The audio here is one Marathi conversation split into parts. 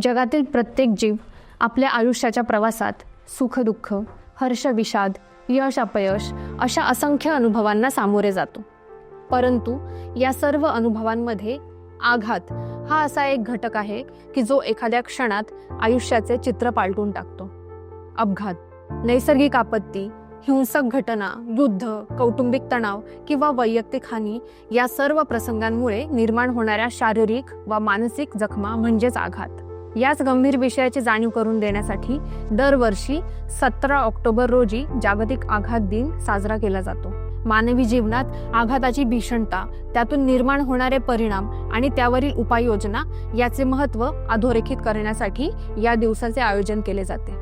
जगातील प्रत्येक जीव आपल्या आयुष्याच्या प्रवासात सुखदुःख हर्षविषाद यश अपयश अशा असंख्य अनुभवांना सामोरे जातो. परंतु या सर्व अनुभवांमध्ये आघात हा असा एक घटक आहे की जो एखाद्या क्षणात आयुष्याचे चित्र पालटून टाकतो. अपघात नैसर्गिक आपत्ती हिंसक घटना युद्ध कौटुंबिक तणाव किंवा वैयक्तिक हानी या सर्व प्रसंगांमुळे निर्माण होणाऱ्या शारीरिक वा मानसिक जखमा म्हणजेच आघात. याच गंभीर विषयाची जाणीव करून देण्यासाठी दरवर्षी सतरा ऑक्टोबर रोजी जागतिक आघात दिन साजरा केला जातो. मानवी जीवनात आघाताची भीषणता त्यातून निर्माण होणारे परिणाम आणि त्यावरील उपाययोजना याचे महत्त्व अधोरेखित करण्यासाठी या दिवसाचे आयोजन केले जाते.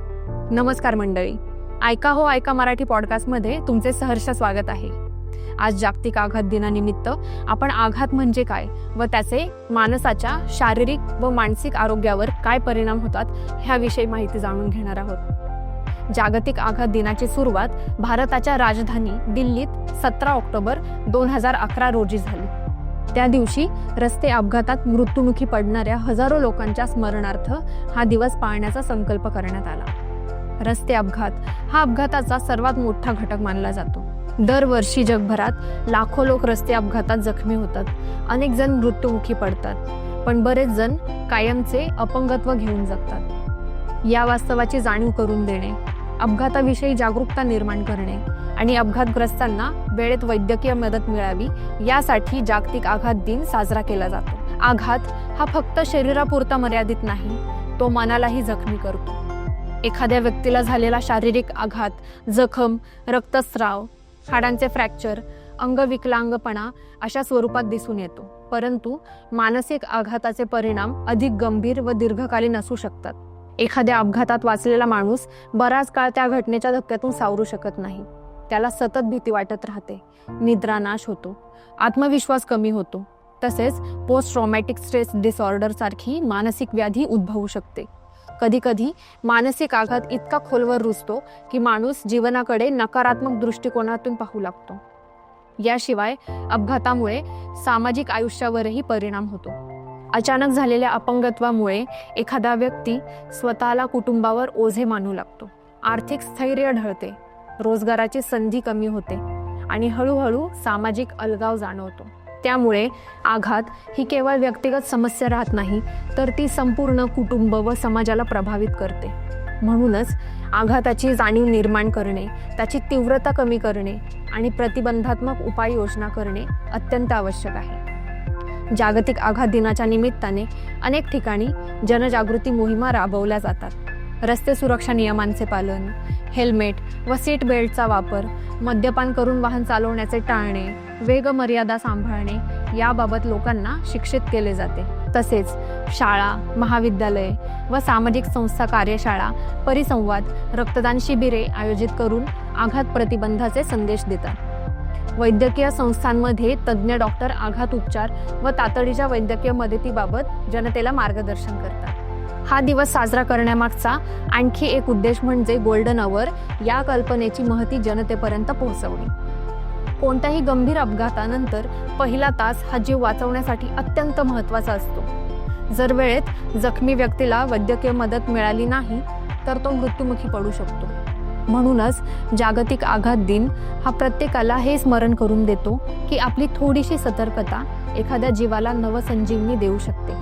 नमस्कार मंडळी. ऐका हो ऐका मराठी पॉडकास्टमध्ये तुमचे सहर्ष स्वागत आहे. आज जागतिक आघात दिनानिमित्त. आपण आघात म्हणजे काय? व त्याचे माणसाच्या शारीरिक व मानसिक आरोग्यावर काय परिणाम होतात? ह्याविषयी माहिती जाणून घेणार आहोत. जागतिक आघात दिनाची सुरुवात भारताच्या राजधानी दिल्लीत सतरा ऑक्टोबर दोन हजार अकरा रोजी झाली. त्या दिवशी रस्ते अपघातात मृत्युमुखी पडणाऱ्या हजारो लोकांच्या स्मरणार्थ हा दिवस पाळण्याचा संकल्प करण्यात आला. रस्ते अपघात हा अपघाताचा सर्वात मोठा घटक मानला जातो. दरवर्षी जगभरात लाखो लोक रस्ते अपघातात जखमी होतात. अनेक जण मृत्युमुखी पडतात. पण बरेच जण कायमचे अपंगत्व घेऊन जगतात. या वास्तवाची जाणीव करून देणे अपघाताविषयी जागरूकता निर्माण करणे आणि अपघातग्रस्तांना वेळेत वैद्यकीय मदत मिळावी यासाठी जागतिक आघात दिन साजरा केला जातो. आघात हा फक्त शरीरापुरता मर्यादित नाही तो मनालाही जखमी करतो. एखाद्या व्यक्तीला झालेला शारीरिक आघात जखम रक्तस्राव हाडांचे फ्रॅक्चर अंगविकलांगपणा अशा स्वरूपात दिसून येतो. परंतु मानसिक आघाताचे परिणाम अधिक गंभीर व दीर्घकालीन असू शकतात. एखाद्या अपघातात वाचलेला माणूस बराच काळ त्या घटनेच्या धक्क्यातून सावरू शकत नाही. त्याला सतत भीती वाटत राहते. निद्रानाश होतो. आत्मविश्वास कमी होतो. तसेच पोस्ट ट्रॉमॅटिक स्ट्रेस डिसऑर्डर सारखी मानसिक व्याधी उद्भवू शकते. कधीकधी मानसिक आघात इतका खोलवर रुजतो की माणूस जीवनाकडे नकारात्मक दृष्टिकोनातून पाहू लागतो. याशिवाय अपघातामुळे सामाजिक आयुष्यावरही परिणाम होतो. अचानक झालेल्या अपंगत्वामुळे एखादा व्यक्ती स्वतःला कुटुंबावर ओझे मानू लागतो. आर्थिक स्थैर्य ढळते रोजगाराची संधी कमी होते आणि हळूहळू सामाजिक अलगाव जाणवतो. त्यामुळे आघात ही केवळ व्यक्तिगत समस्या राहत नाही तर ती संपूर्ण कुटुंब व समाजाला प्रभावित करते. म्हणूनच आघाताची जाणीव निर्माण करणे त्याची तीव्रता कमी करणे आणि प्रतिबंधात्मक उपाययोजना करणे अत्यंत आवश्यक आहे. जागतिक आघात दिनाच्या निमित्ताने अनेक ठिकाणी जनजागृती मोहिमा राबवल्या जातात. रस्ते सुरक्षा नियमांचे पालन हेल्मेट व सीट बेल्टचा वापर मद्यपान करून वाहन चालवण्याचे टाळणे वेगमर्यादा सांभाळणे याबाबत लोकांना शिक्षित केले जाते. तसेच शाळा महाविद्यालये व सामाजिक संस्था कार्यशाळा परिसंवाद रक्तदान शिबिरे आयोजित करून आघात प्रतिबंधाचे संदेश देतात. वैद्यकीय संस्थांमध्ये तज्ज्ञ डॉक्टर आघात उपचार व तातडीच्या वैद्यकीय मदतीबाबत जनतेला मार्गदर्शन करतात. हा दिवस साजरा करण्यामागचा आणखी एक उद्देश म्हणजे गोल्डन अवर या कल्पनेची महती जनतेपर्यंत पोहोचवणे. कोणत्याही गंभीर अपघातानंतर पहिला तास हा जीव वाचवण्यासाठी अत्यंत महत्त्वाचा असतो. जर वेळेत जखमी व्यक्तीला वैद्यकीय मदत मिळाली नाही तर तो मृत्युमुखी पडू शकतो. म्हणूनच जागतिक आघात दिन हा प्रत्येकाला हे स्मरण करून देतो की आपली थोडीशी सतर्कता एखाद्या जीवाला नवसंजीवनी देऊ शकते.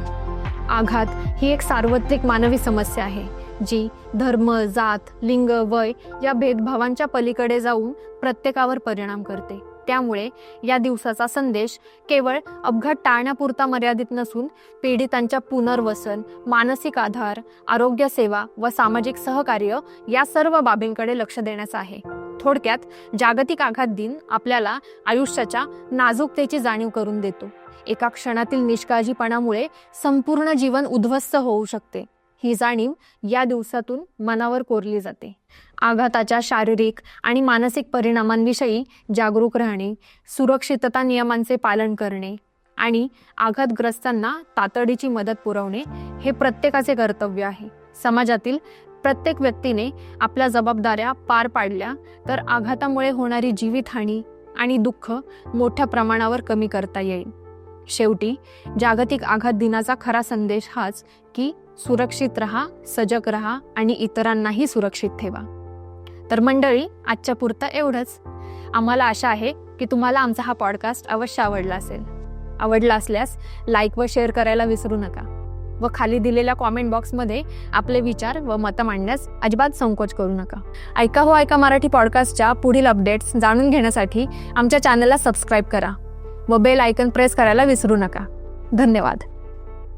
आघात ही एक सार्वत्रिक मानवी समस्या आहे. जी धर्म जात लिंग वय या भेदभावांच्या पलीकडे जाऊन प्रत्येकावर परिणाम करते. त्यामुळे या दिवसाचा संदेश केवळ अपघात टाळण्यापुरता मर्यादित नसून पीडितांच्या पुनर्वसन मानसिक आधार आरोग्य सेवा व सामाजिक सहकार्य या सर्व बाबींकडे लक्ष देण्याचा आहे. थोडक्यात जागतिक आघात दिन आपल्याला आयुष्याच्या नाजूकतेची जाणीव करून देतो. एका क्षणातील निष्काळजीपणामुळे संपूर्ण जीवन उद्ध्वस्त होऊ शकते. ही जाणीव या दिवसातून मनावर कोरली जाते. आघाताच्या शारीरिक आणि मानसिक परिणामांविषयी जागरूक राहणे सुरक्षितता नियमांचे पालन करणे आणि आघातग्रस्तांना तातडीची मदत पुरवणे हे प्रत्येकाचे कर्तव्य आहे. समाजातील प्रत्येक व्यक्तीने आपल्या जबाबदाऱ्या पार पाडल्या तर आघातामुळे होणारी जीवितहानी आणि दुःख मोठ्या प्रमाणावर कमी करता येईल. शेवटी जागतिक आघात दिनाचा खरा संदेश हाच की सुरक्षित रहा सजग रहा आणि इतरांनाही सुरक्षित ठेवा. तर मंडळी आजच्या पुरतं एवढंच. आम्हाला आशा आहे की तुम्हाला आमचा हा पॉडकास्ट अवश्य आवडला असेल. आवडला असल्यास लाईक व शेअर करायला विसरू नका व खाली दिलेल्या कॉमेंट बॉक्समध्ये आपले विचार व मतं मांडण्यास अजिबात संकोच करू नका. ऐका हो ऐका मराठी पॉडकास्टच्या पुढील अपडेट्स जाणून घेण्यासाठी आमच्या चॅनलला सबस्क्राईब करा व बेल आयकन प्रेस करायला विसरू नका. धन्यवाद.